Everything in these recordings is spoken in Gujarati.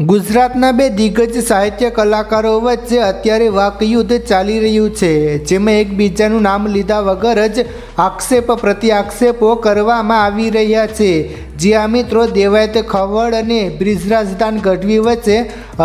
ગુજરાતના બે દિગ્ગજ સાહિત્ય કલાકારો વચ્ચે અત્યારે વાકયુદ્ધ ચાલી રહ્યું છે, જેમાં એકબીજાનું નામ લીધા વગર જ આક્ષેપ પ્રતિ આક્ષેપો કરવામાં આવી રહ્યા છે. જ્યાં મિત્રો દેવાયત ખવડ અને બ્રિજરાજદાન ગઢવી વચ્ચે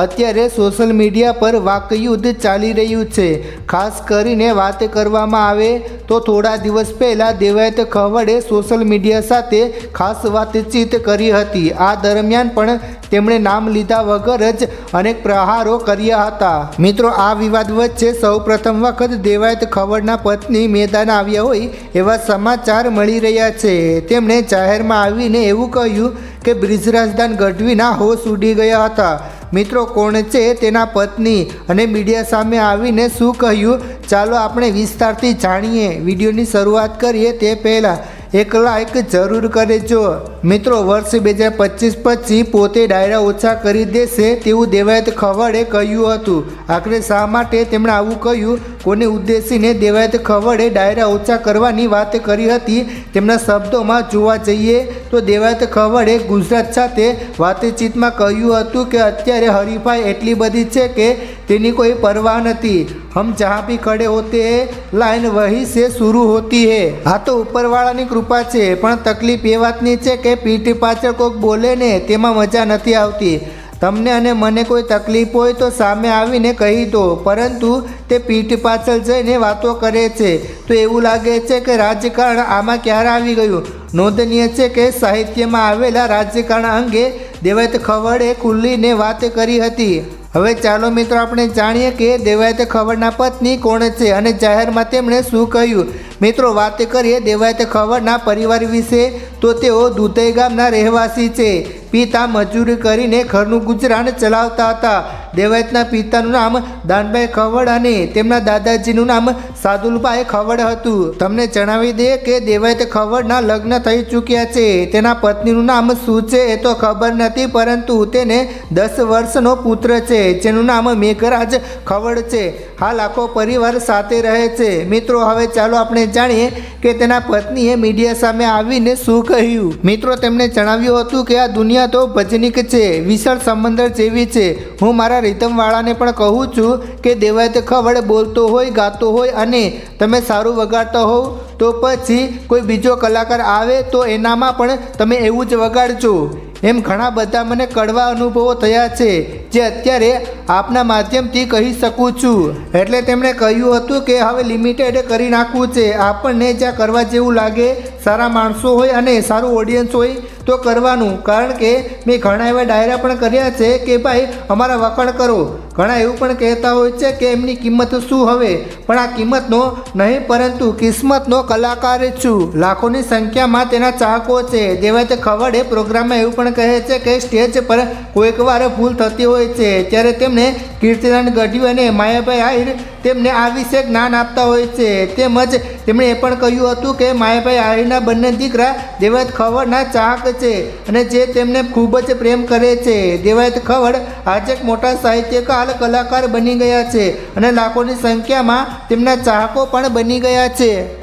અત્યારે સોશિયલ મીડિયા પર વાકયુદ્ધ ચાલી રહ્યું છે. ખાસ કરીને વાત કરવામાં આવે તો થોડા દિવસ પહેલાં દેવાયત ખવડે સોશિયલ મીડિયા સાથે ખાસ વાતચીત કરી હતી. આ દરમિયાન પણ તેમણે નામ લીધા વગર જ અનેક પ્રહારો કર્યા હતા. મિત્રો, આ વિવાદ વચ્ચે સૌ પ્રથમ વખત દેવાયત ખવડના પત્ની મેદાન આવ્યા હોય એવા સમાચાર મળી રહ્યા છે. તેમણે જાહેરમાં આવીને એવું કહ્યું કે બ્રિજરાજદાન ગઢવીના હોશ ઉડી ગયા હતા. મિત્રો, કોણ છે તેના પત્ની? અને મીડિયા સામે આવીને શું કહ્યું? ચાલો આપણે વિસ્તારથી જાણીએ. વિડીયોની શરૂઆત કરીએ તે પહેલાં એક લાઈક જરૂર કરજો મિત્રો, વર્ષ બે હજાર પચીસ પછી પોતે ડાયરા ઓછા કરી દેશે તેવું દેવાયત ખવડે કહ્યું હતું. આખરે શા માટે તેમણે આવું કહ્યું? કોને ઉદ્દેશીને દેવાયત ખવડે ડાયરા ઓછા કરવાની વાત કરી હતી. તેમના શબ્દોમાં જોવા જઈએ તો દેવાયત ખવડે ગુજરાત સાથે વાતચીતમાં કહ્યું હતું કે અત્યારે હરીફાઈ એટલી બધી છે કે તેની કોઈ પરવા નથી. હમ जहाँ भी खड़े હોતે हैं લાઇન વહી સે શરૂ હોતી હે. આ તો ઉપરવાળાની કૃપા છે, પણ તકલીફ એ વાતની છે કે પીઠ પાછળ કોઈક બોલે ને તેમાં મજા નથી આવતી. તમને અને મને કોઈ તકલીફ હોય તો સામે આવીને કહી દો. પરંતુ તે પીઠ પાછળ જઈને વાતો કરે છે. તો એવું લાગે છે કે રાજકારણ આમાં ક્યારે આવી ગયું? નોંધનીય છે કે સાહિત્યમાં આવેલા રાજકારણ અંગે દેવાયત ખવડે ખુલ્લીને વાત કરી હતી. હવે ચાલો મિત્રો, આપણે જાણીએ કે દેવાયત ખવડના પત્ની કોણ છે અને જાહેરમાં તેમણે શું કહ્યું? મિત્રો, વાત કરીએ દેવાયત ખવડના પરિવાર વિશે. તો તેઓ દુધઈ ગામના રહેવાસી છે. પિતા મજૂરી કરીને ઘરનું ગુજરાન ચલાવતા હતા. દેવાયતના પિતાનું નામ દાનભાઈ ખવડ અને તેમના દાદાજીનું નામ સાદુલભાઈ ખવડ હતું. તમને જણાવી દઈએ કે દેવાયત ખવડના લગ્ન થઈ ચૂક્યા છે. તેના પત્નીનું નામ શું છે એ તો ખબર નથી, પરંતુ તેને દસ વર્ષનો પુત્ર છે, જેનું નામ મેઘરાજ ખવડ છે. હાલ આખો પરિવાર સાથે રહે છે. મિત્રો, હવે ચાલો આપણે જાણીએ કે તેના પત્નીએ મીડિયા સામે આવીને શું કહ્યું? મિત્રો તેમણે જણાવ્યું હતું કે આ દુનિયા તો ભજનિક છે, વિશાળ સમંદર જેવી છે. હું મારા રીતમવાળાને પણ કહું છું કે દેવાયત ખવડ બોલતો હોય, ગાતો હોય અને તમે સારું વગાડતા હોવ, તો પછી કોઈ બીજો કલાકાર આવે તો એનામાં પણ તમે એવું જ વગાડજો. એમ ઘણા બધા મને કડવા અનુભવો થયા છે, જે અત્યારે આપના માધ્યમથી કહી શકું છું. એટલે તેમણે કહ્યું હતું કે હવે લિમિટેડ કરી નાખવું છે. આપણને જ્યાં કરવા જેવું લાગે, સારા માણસો હોય અને સારું ઓડિયન્સ હોય તો કરવાનું, કારણ કે મેં ઘણા એવા ડાયરા પણ કર્યા છે કે ભાઈ, અમારા વખાણ કરો. ઘણા એવું પણ કહેતા હોય છે કે એમની કિંમત શું હવે? પણ આ કિંમતનો નહીં, પરંતુ કિસ્મતનો કલાકાર છું. લાખોની સંખ્યામાં તેના ચાહકો છે. જેવા દેવાયત ખવડે પ્રોગ્રામમાં એવું પણ કહે છે કે સ્ટેજ પર કોઈક વાર ભૂલ થતી હોય છે. ત્યારે તેમને કીર્તિદાન ગઢવી અને માયાભાઈ આહિર તેમને આ વિશે જ્ઞાન આપતા હોય છે. તેમજ તેમણે એ પણ કહ્યું હતું કે માયાભાઈ આહિરના બંને દીકરા દેવત ખવડના ચાહક છે અને જે તેમને ખૂબ જ પ્રેમ કરે છે. દેવાયત ખવડ આજે એક મોટા સાહિત્યકાર કલાકાર બની ગયા છે અને લાખોની સંખ્યામાં તેમના ચાહકો પણ બની ગયા છે.